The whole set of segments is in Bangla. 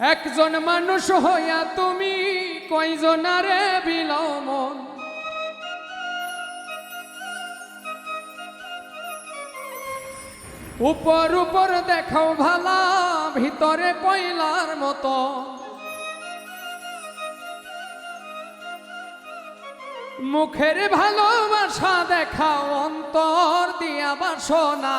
একজন মানুষ হইয়া তুমি কয়জনারে বিলমন উপর উপর দেখাও ভালা, ভিতরে পয়লার মতো। মুখের ভালোবাসা দেখাও, অন্তর দিয়া বাসনা।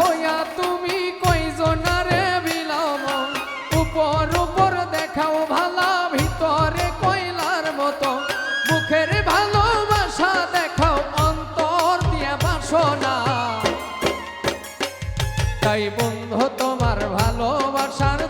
হইয়া তুমি কইজনারে বিলাম। উপর উপর দেখাও ভালা, ভিতরে কইলার মতো। মুখের ভালোবাসা দেখাও, অন্তর দিয়া বাসনা। তাই বন্ধু, তোমার ভালোবাসার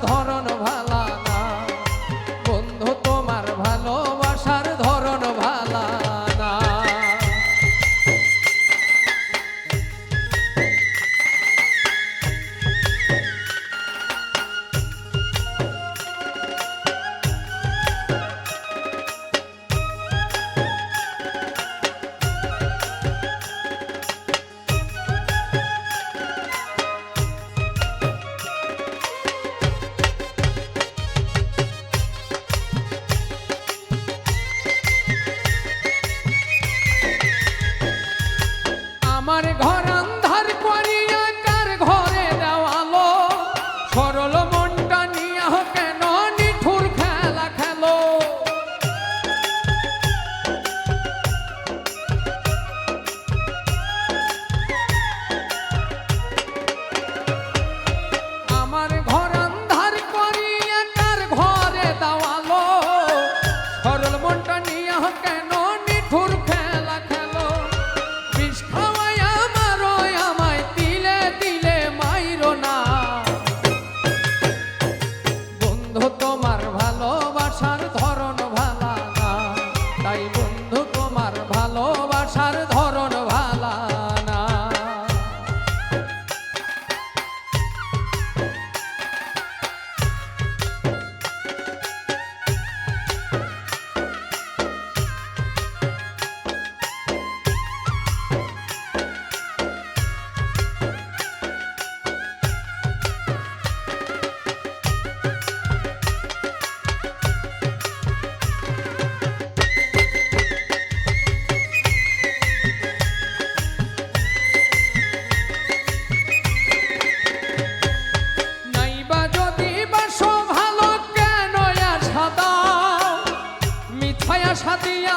আশা দিয়া